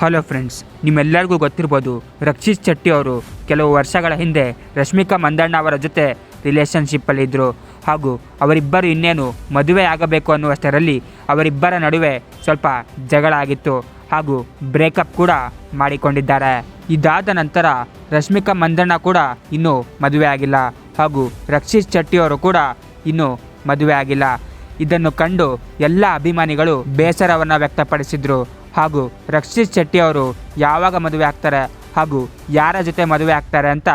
Hello friends ನಿಮ್ಮೆಲ್ಲರಿಗೂ ಗೊತ್ತಿರ್ಬೋದು, ರಕ್ಷಿತ್ ಶೆಟ್ಟಿ ಅವರು ಕೆಲವು ವರ್ಷಗಳ ಹಿಂದೆ ರಶ್ಮಿಕಾ ಮಂದಣ್ಣ ಅವರ ಜೊತೆ ರಿಲೇಷನ್ಶಿಪ್ಪಲ್ಲಿದ್ದರು ಹಾಗೂ ಅವರಿಬ್ಬರು ಇನ್ನೇನು ಮದುವೆ ಆಗಬೇಕು ಅನ್ನುವಷ್ಟರಲ್ಲಿ ಅವರಿಬ್ಬರ ನಡುವೆ ಸ್ವಲ್ಪ ಜಗಳ ಆಗಿತ್ತು. ಹಾಗೂ ಬ್ರೇಕಪ್ ಕೂಡ ಮಾಡಿಕೊಂಡಿದ್ದಾರೆ. ಇದಾದ ನಂತರ ರಶ್ಮಿಕಾ ಮಂದಣ್ಣ ಕೂಡ ಇನ್ನೂ ಮದುವೆ ಆಗಿಲ್ಲ. ಹಾಗೂ ರಕ್ಷಿತ್ ಶೆಟ್ಟಿಯವರು ಕೂಡ ಇನ್ನೂ ಮದುವೆ ಆಗಿಲ್ಲ. ಇದನ್ನು ಕಂಡು ಎಲ್ಲ ಅಭಿಮಾನಿಗಳು ಬೇಸರವನ್ನು ವ್ಯಕ್ತಪಡಿಸಿದ್ರು. ಹಾಗೂ ರಕ್ಷಿತ್ ಶೆಟ್ಟಿ ಅವರು ಯಾವಾಗ ಮದುವೆ ಆಗ್ತಾರೆ ಹಾಗೂ ಯಾರ ಜೊತೆ ಮದುವೆ ಆಗ್ತಾರೆ ಅಂತ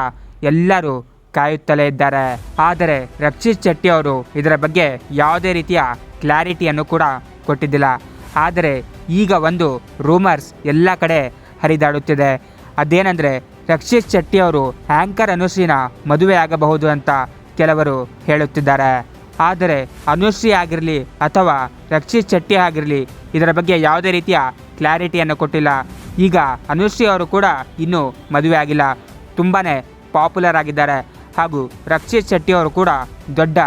ಎಲ್ಲರೂ ಕಾಯುತ್ತಲೇ ಇದ್ದಾರೆ. ಆದರೆ ರಕ್ಷಿತ್ ಶೆಟ್ಟಿ ಅವರು ಇದರ ಬಗ್ಗೆ ಯಾವುದೇ ರೀತಿಯ ಕ್ಲಾರಿಟಿಯನ್ನು ಕೂಡ ಕೊಟ್ಟಿದ್ದಿಲ್ಲ. ಆದರೆ ಈಗ ಒಂದು ರೂಮರ್ಸ್ ಎಲ್ಲ ಕಡೆ ಹರಿದಾಡುತ್ತಿದೆ. ಅದೇನೆಂದರೆ ರಕ್ಷಿತ್ ಶೆಟ್ಟಿ ಅವರು ಆ್ಯಂಕರ್ ಅನುಶ್ರೀನ ಮದುವೆ ಆಗಬಹುದು ಅಂತ ಕೆಲವರು ಹೇಳುತ್ತಿದ್ದಾರೆ. ಆದರೆ ಅನುಶ್ರೀ ಆಗಿರಲಿ ಅಥವಾ ರಕ್ಷಿತ್ ಶೆಟ್ಟಿ ಆಗಿರಲಿ ಇದರ ಬಗ್ಗೆ ಯಾವುದೇ ರೀತಿಯ ಕ್ಲಾರಿಟಿಯನ್ನು ಕೊಟ್ಟಿಲ್ಲ. ಈಗ ಅನುಶ್ರೀ ಅವರು ಕೂಡ ಇನ್ನೂ ಮದುವೆ ಆಗಿಲ್ಲ. ತುಂಬಾ ಪಾಪ್ಯುಲರ್ ಆಗಿದ್ದಾರೆ. ಹಾಗೂ ರಕ್ಷಿತ್ ಶೆಟ್ಟಿ ಅವರು ಕೂಡ ದೊಡ್ಡ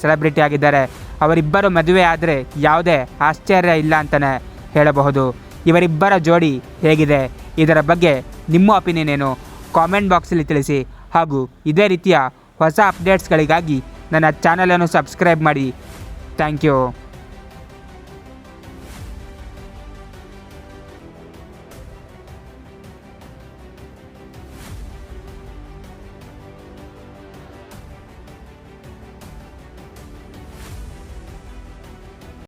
ಸೆಲೆಬ್ರಿಟಿ ಆಗಿದ್ದಾರೆ. ಅವರಿಬ್ಬರು ಮದುವೆ ಆದರೆ ಯಾವುದೇ ಆಶ್ಚರ್ಯ ಇಲ್ಲ ಅಂತಲೇ ಹೇಳಬಹುದು. ಇವರಿಬ್ಬರ ಜೋಡಿ ಹೇಗಿದೆ? ಇದರ ಬಗ್ಗೆ ನಿಮ್ಮ ಒಪಿನಿಯನ್ ಏನು? ಕಾಮೆಂಟ್ ಬಾಕ್ಸಲ್ಲಿ ತಿಳಿಸಿ. ಹಾಗೂ ಇದೇ ರೀತಿಯ ಹೊಸ ಅಪ್ಡೇಟ್ಸ್ಗಳಿಗಾಗಿ ನನ್ನ ಚಾನಲನ್ನು ಸಬ್ಸ್ಕ್ರೈಬ್ ಮಾಡಿ. Thank you